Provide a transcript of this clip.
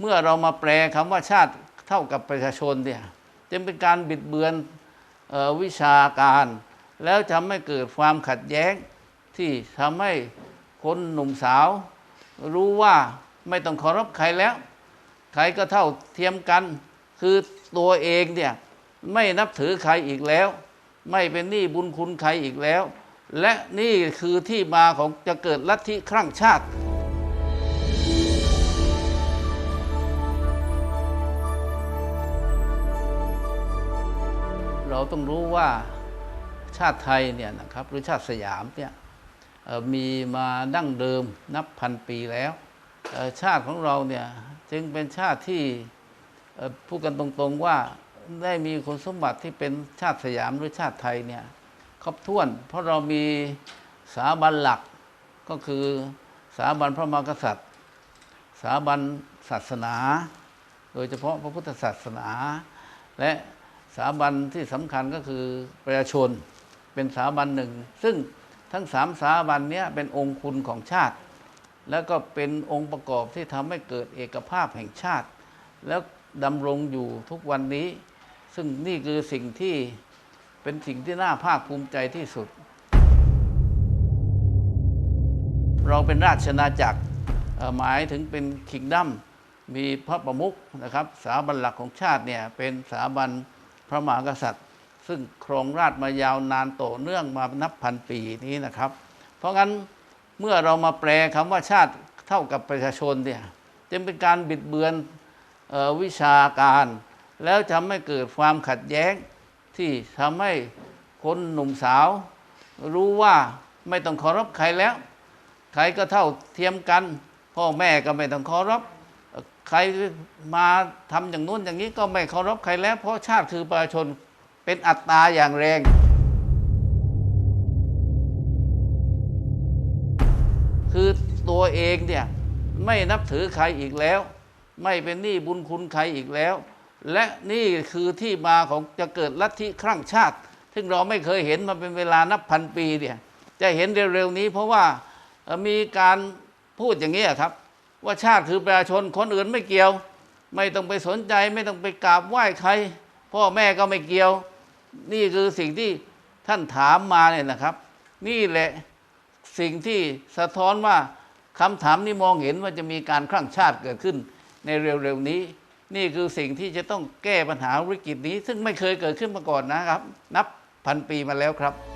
เมื่อเรามาแปลคำว่าชาติเท่ากับประชาชนเนี่ยจึงเป็นการบิดเบือนออวิชาการ แล้วทำให้เกิดความขัดแย้งที่ทำให้คนหนุ่มสาว รู้ว่าไม่ต้องเคารพใครแล้ว ใครก็เท่าเทียมกัน คือตัวเองเนี่ยไม่นับถือใครอีกแล้ว ไม่เป็นหนี้บุญคุณใครอีกแล้ว และนี่คือที่มาของจะเกิดลัทธิครั่งชาติ เราต้องรู้ว่าชาติไทยเนี่ยนะครับหรือชาติสยามเนี่ยมีมาดั้งเดิมนับพันปีแล้ว ชาติของเราเนี่ยจึงเป็นชาติที่พูดกันตรงๆว่าได้มีคุณสมบัติที่เป็นชาติสยามหรือชาติไทยเนี่ยครบถ้วน เพราะเรามีสถาบันหลักก็คือสถาบันพระมหากษัตริย์สถาบันศาสนา โดยเฉพาะพระพุทธศาสนาและ สถาบันที่สำคัญก็คือประชาชนเป็นสถาบันหนึ่ง ซึ่งทั้งสามสถาบันนี้เป็นองค์คุณของชาติ แล้วก็เป็นองค์ประกอบที่ทำให้เกิดเอกภาพแห่งชาติ แล้วดำรงอยู่ทุกวันนี้ ซึ่งนี่คือสิ่งที่เป็นสิ่งที่น่าภาคภูมิใจที่สุด เราเป็นราชนาจักรหมายถึงเป็นคิงดัมมีพระประมุขนะครับสถาบันหลักของชาติเนี่ยเป็นสถาบัน ระมหากษัตริย์ ซึ่งครองราชมายาวนานโต่อเนื่องมานับพันปีนี้นะครับ เพราะงั้นเมื่อเรามาแปลคำว่าชาติเท่ากับประชาชนเนี่ยจึงเป็นการบิดเบือนออวิชาการ แล้วทำให้เกิดความขัดแย้งที่ทำให้คนหนุ่มสาว รู้ว่าไม่ต้องเคารพใครแล้ว ใครก็เท่าเทียมกัน พ่อแม่ก็ไม่ต้องเคารพเอ่อ ใครมาทำอย่างนู้นอย่างนี้ก็ไม่เคารพใครแล้ว เพราะชาติคือประชาชนเป็นอัตตาอย่างแรง คือตัวเองเนี่ยไม่นับถือใครอีกแล้ว ไม่เป็นหนี้บุญคุณใครอีกแล้ว และนี่คือที่มาของจะเกิดลัทธิครั่งชาติ ซึ่งเราไม่เคยเห็นมาเป็นเวลานับพันปีเนี่ยจะเห็นเร็วๆนี้เพราะว่ามีการพูดอย่างนี้ครับ ว่าชาติคือประชาชนคนอื่นไม่เกี่ยว ไม่ต้องไปสนใจไม่ต้องไปกราบไหว้ใคร พ่อแม่ก็ไม่เกี่ยว นี่คือสิ่งที่ท่านถามมาเนี่ยนะครับ นี่แหละสิ่งที่สะท้อนว่าคำถามนี้มองเห็นว่าจะมีการครั่งชาติเกิดขึ้นในเร็วๆนี้ นี่คือสิ่งที่จะต้องแก้ปัญหาวิกฤตนี้ ซึ่งไม่เคยเกิดขึ้นมาก่อนนะครับ นับพันปีมาแล้วครับ